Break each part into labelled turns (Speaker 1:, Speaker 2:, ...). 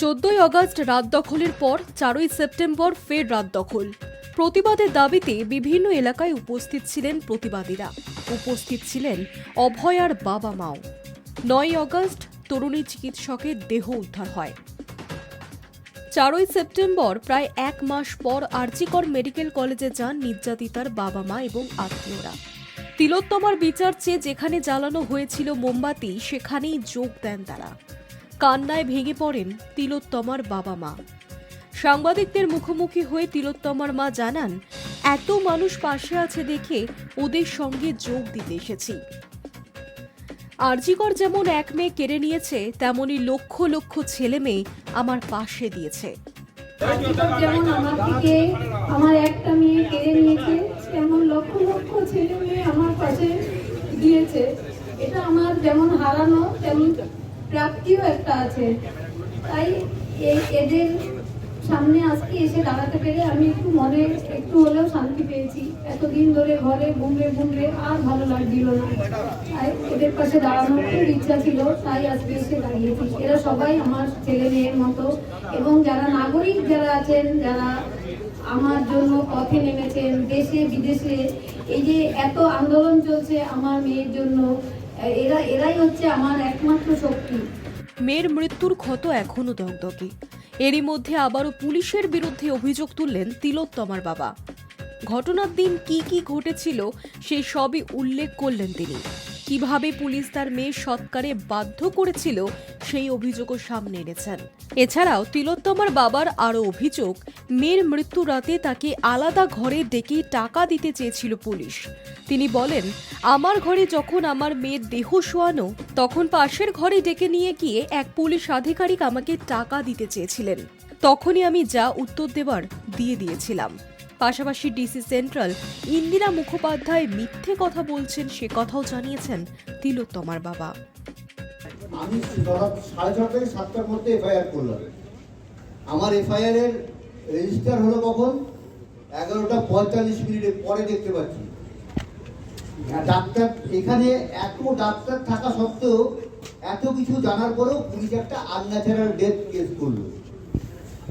Speaker 1: চোদ্দই আগস্ট রাত দখলের পর চারই সেপ্টেম্বর ফের রাত দখল। প্রতিবাদের দাবিতে বিভিন্ন এলাকায় উপস্থিত ছিলেন প্রতিবাদীরা। উপস্থিত ছিলেন অভয়ার বাবা মাও। নয় আগস্ট তরুণী চিকিৎসকের দেহ উদ্ধার হয়। চারই সেপ্টেম্বর প্রায় এক মাস পর আরজিকর মেডিকেল কলেজে যান নির্যাতিতার বাবা মা এবং আত্মীয়রা। তিলোত্তমার বিচার চেয়ে যেখানে জ্বালানো হয়েছিল মোমবাতি, সেখানেই যোগ দেন তারা। কান্নায় ভেঙে পড়েন তিলোত্তমার বাবা মা। সাংবাদিকদের মুখোমুখি হয়ে তিলোত্তমার মা জানান, এত মানুষ পাশে আছে দেখে ওদের সঙ্গে যোগ দিতে এসেছি। আরজিকর যেমন এক মেয়ে কেড়ে নিয়েছে, তেমনি লক্ষ লক্ষ ছেলে মেয়ে আমার পাশে দিয়েছে।
Speaker 2: যেমন আমার থেকে আমার একটা মেয়ে কেড়ে নিয়েছে, তেমন লক্ষ লক্ষ ছেলে মেয়ে আমার পাশে দিয়েছে। এটা আমার যেমন হারানো, তেমন প্রাপ্তিও একটা আছে। তাই এদের সামনে আজকে এসে দাঁড়াতে পেরে আমি একটু মনে, একটু হলেও শান্তি পেয়েছি। এতদিন ধরে ঘরে বুমড়ে বুমড়ে আর ভালো লাগছিল না। তাই এদের পাশে দাঁড়ানোর খুব ইচ্ছা ছিল, তাই আজকে এসে দাঁড়িয়েছি। এরা সবাই আমার ছেলে মেয়ের মতো এবং যারা নাগরিক যারা আছেন, যারা আমার জন্য পথে নেমেছেন, দেশে, বিদেশে, এই যে এত আন্দোলন চলছে আমার মেয়ের জন্য এরা হচ্ছে আমার একমাত্র শক্তি।
Speaker 1: মেয়ের মৃত্যুর ক্ষত এখনও দগদগে এরই মধ্যে আবারও পুলিশের বিরুদ্ধে অভিযোগ তুললেন তিলোত্তমার বাবা। ঘটনার দিন কি কি ঘটেছিল সেই সবই উল্লেখ করলেন তিনি। কীভাবে পুলিশ তার মেয়ে সৎকারে বাধ্য করেছিল সেই অভিযোগও সামনে এনেছেন। এছাড়াও তিলোত্তমার বাবার আরও অভিযোগ, মেয়ের মৃত্যু রাতে তাকে আলাদা ঘরে ডেকে টাকা দিতে চেয়েছিল পুলিশ। তিনি বলেন, আমার ঘরে যখন আমার মেয়ের দেহ শোয়ানো, তখন পাশের ঘরে ডেকে নিয়ে গিয়ে এক পুলিশ আধিকারিক আমাকে টাকা দিতে চেয়েছিলেন। তখনই আমি যা উত্তর দেবার দিয়ে দিয়েছিলাম। পাশাপাশি ডিসি সেন্ট্রাল ইন্দিরা মুখোপাধ্যায় মিথ্যে কথা বলছেন, সে কথাও জানিয়েছেন তিলোত্তমার বাবা।
Speaker 3: আমি সাড়ে ছটা থেকে সাতটার মধ্যে এফআইআর করলাম। আমার এফআইআর এর রেজিস্টার হলো কখন? এগারোটা পঁয়তাল্লিশ মিনিটের পরে দেখতে পাচ্ছি। ডাক্তার, এখানে এত ডাক্তার থাকা সত্ত্বেও এত কিছু জানার পরেও পুলিশ একটা আনন্যাচারাল ডেথ কেস করল।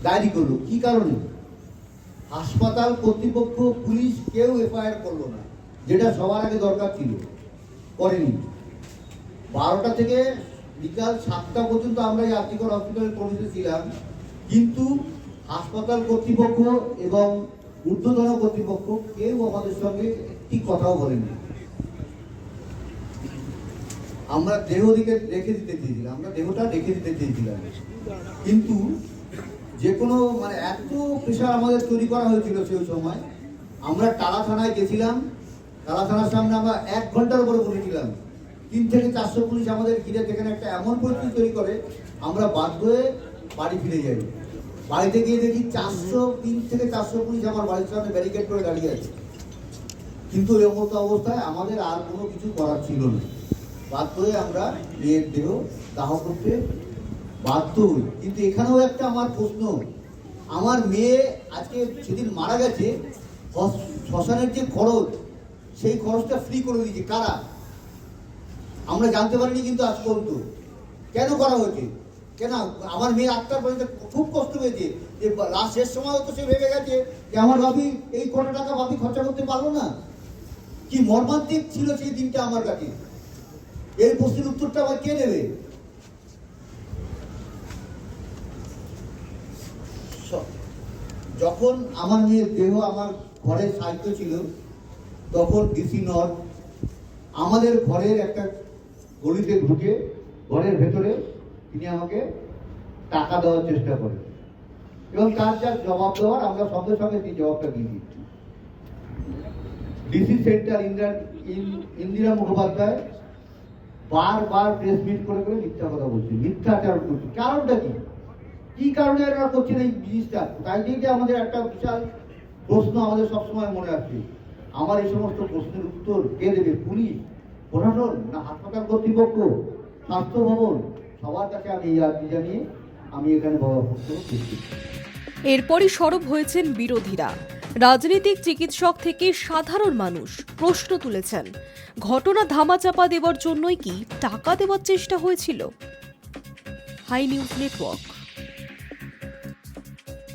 Speaker 3: ডায়েরি করল। কি কারণে? হাসপাতাল কর্তৃপক্ষ, পুলিশ কেউ এফআইআর করল না। যেটা সবার আগে দরকার ছিল। করেনি। বারোটা থেকে বিকাল সাতটা পর্যন্ত আমরা এই আর্থিকর হসপিটালে পৌঁছে ছিলাম। কিন্তু হাসপাতাল কর্তৃপক্ষ এবং ঊর্ধ্বতন কর্তৃপক্ষ কেউ আমাদের সঙ্গে একটি কথাও বলেনি। আমরা দেহ দিকে রেখে দিতে চেয়েছিলাম। আমরা দেহটা রেখে দিতে চেয়েছিলাম। কিন্তু যে কোনো মানে এত প্রেশার আমাদের তৈরি করা হয়েছিল সেই সময়। আমরা টালা থানায় গেছিলাম, টালা থানার সামনে আমরা এক ঘণ্টার উপরে বসেছিলাম। তিন থেকে চারশো পুলিশ আমাদের ঘিরে সেখানে একটা এমন পরিস্থিতি তৈরি করে, আমরা বাধ্য হয়ে বাড়ি ফিরে যাই। বাড়িতে গিয়ে দেখি চারশো, তিন থেকে চারশো পুলিশ আমার বাড়ির সামনে ব্যারিকেড করে দাঁড়িয়ে আছে। কিন্তু এর মতো অবস্থায় আমাদের আর কোনো কিছু করার ছিল না। বাধ্য হয়ে আমরা মেয়ের দেহ দাহ করতে বাধ্য হই। কিন্তু এখানেও একটা আমার প্রশ্ন। আমার মেয়ে আজকে সেদিন মারা গেছে শ্মশানের যে খরচ, সেই খরচটা ফ্রি করে দিয়েছে। কারা? আমরা জানতে পারিনি কিন্তু আজ পর্যন্ত। কেন করা হয়েছে? কেন? আমার মেয়ে আত্মার পর্যন্ত খুব কষ্ট হয়েছে যে লাস্ট শেষ সময় তো সে ভেবে গেছে যে আমার বাপি এই কত টাকা বাপি খরচা করতে পারল না। কি মর্মান্তিক ছিল সেই দিনটা আমার কাছে। এই প্রশ্নের উত্তরটা আবার কে দেবে? যখন আমার মেয়ের দেহ আমার ঘরে সাহিত্য ছিল, তখন ডিসি নট আমাদের ঘরের একটা গলিতে ঢুকে ঘরের ভেতরে তিনি আমাকে টাকা দেওয়ার চেষ্টা করেন। এবং তার যা জবাব দেওয়ার, আমরা সঙ্গে সঙ্গে সেই জবাবটা দিয়ে দিচ্ছি। ডিসি সেন্টার ইন্দিরা ইন্দিরা মুখোপাধ্যায় বারবার প্রেস মিট করে করে মিথ্যা কথা বলছে, মিথ্যাচার করছে। কারণটা কি? কি কারণে এরা করছেন এই জিনিসটা? তাই যে আমাদের একটা বিশাল প্রশ্ন আমাদের সবসময় মনে আসছে আমার এই সমস্ত প্রশ্নের উত্তর কে দেবে? পুলিশ, প্রশাসন না হাসপাতাল কর্তৃপক্ষ? স্বাস্থ্য ভবন? সবার কাছে আমি এই আর্জি জানিয়ে আমি এখানে বাবা বক্তব্য করছি।
Speaker 1: এরপরই সরব হয়েছেন বিরোধীরা। রাজনৈতিক চিকিৎসক থেকে সাধারণ মানুষ প্রশ্ন তুলেছেন, ঘটনা ধামাচাপা দেওয়ার জন্যই কি টাকা দেওয়ার চেষ্টা হয়েছিল? Hi news network.